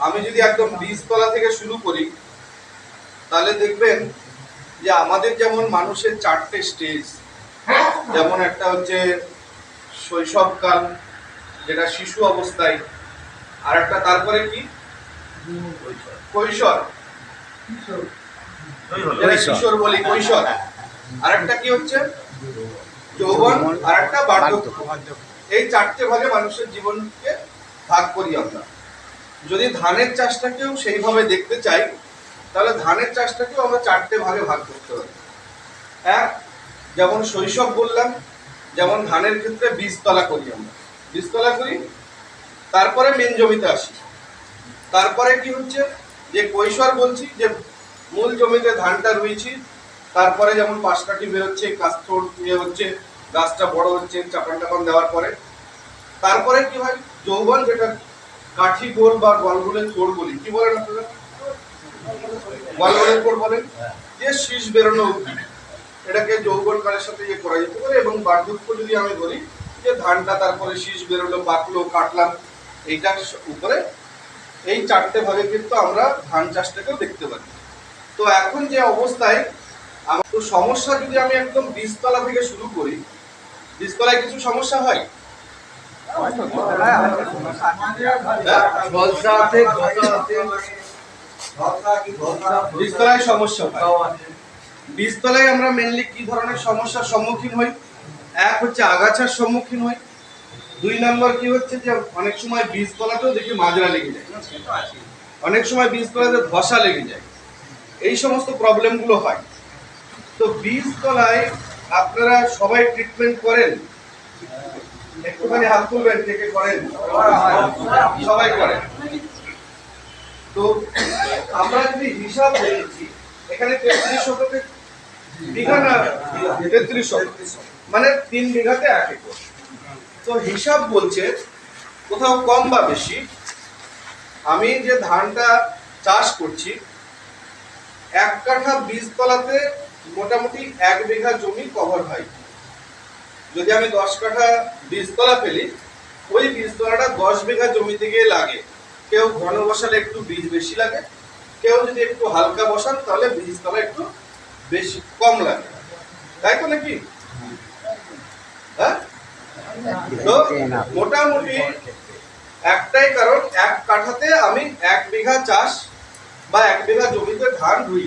আমি যদি একদম বীজতলা থেকে শুরু করি তাহলে দেখবেন যে আমাদের যেমন মানুষের চারটে স্টেজ যেমন একটা হচ্ছে শৈশবকাল যেটা শিশু অবস্থায় আর একটা তারপরে কি? কৈশোর। যেটা কিশোর। বলি কৈশোর। আর একটা কি হচ্ছে? যৌবন আর একটা বার্ধক্য। এই চারটে ভাগে মানুষের জীবনকে ভাগ করি আমরা। যদি ধানের চাষটাকেও সেইভাবে দেখতে চাই, তাহলে ধানের চাষটাকেও আমরা চারটে ভাগে ভাগ করতে পারি। এক যেমন শৈশব বললাম, যেমন ধানের ক্ষেত্রে বীজতলা করি আমরা। বীজতলা করি, তারপরে মেন জমিতে আসি। তারপরে কি হচ্ছে? যে কৈশোর বলছি, যে মূল জমিতে ধানটা রুইছি, তারপরে যেমন পাশ কাঠি বেরোচ্ছে কাস্তর ইয়ে হচ্ছে, গাছটা বড় হচ্ছে চাপান টাপান দেওয়ার পরে। তারপরে কি হয়? যৌবন যেটা কাঠি গোল বা গলগোলের কোড় বলি। কি বলেন আপনারা? গলগোলের কোড় বলেন? যে শীষ বেরোনো অবধি এটাকে যৌবন কালের সাথে ইয়ে করা যেতে পারে এবং বার্ধক্য যদি আমি বলি, যে ধানটা তারপরে শীষ বেরোলো পাকলো কাটলাম এইটার উপরে এই চারটে ভাগে কিন্তু আমরা ধান চাষটাকেও দেখতে পারি। তো এখন যে অবস্থায় আমার তো সমস্যা যদি আমি একদম বীজতলা থেকে শুরু করি, বীজতলায় কিছু সমস্যা হয়? বীজতলায় সমস্যা হয়। বীজতলায় আমরা মেনলি কি ধরনের সমস্যার সম্মুখীন হই? এক হচ্ছে আগাছার সম্মুখীন হই। দুই নম্বর কি হচ্ছে যে অনেক সময় বীজতলাতেও দেখি মাজরা লেগে যায়। অনেক সময় বীজতলাতে ধসা লেগে যায়। এই সমস্ত প্রবলেমগুলো হয়। তো বীজতলায় আপনারা সবাই ট্রিটমেন্ট করেন। একটুখানি হাত তুলবেন কে কে করেন সবাই করেন তো আমরা যদি হিসাব দেখছি এখানে তেত্রিশ শতকে বিঘা না, তেত্রিশ মানে তিন বিঘাতে এক একর। তো হিসাব বলছে, কোথাও কম বা বেশি, আমি যে ধানটা চাষ করছি, এক কাঠা বীজতলাতে মোটামুটি এক বিঘা জমি কভার হয়। যদি আমি দশ কাঠা বীজতলা ফেলি, ওই বীজতলাটা দশ বিঘা জমিতে গিয়ে লাগে। কেউ ঘন বসালে একটু বীজ বেশি লাগে, কেউ যদি একটু হালকা বসান, তাহলে বীজতলা একটু বেশি কম লাগে। তাই তো নাকি? হ্যাঁ? মোটামুটি একটাই কারণ, এক কাঠাতে আমি এক বিঘা চাষ বা এক বিঘা জমিতে ধান রুই।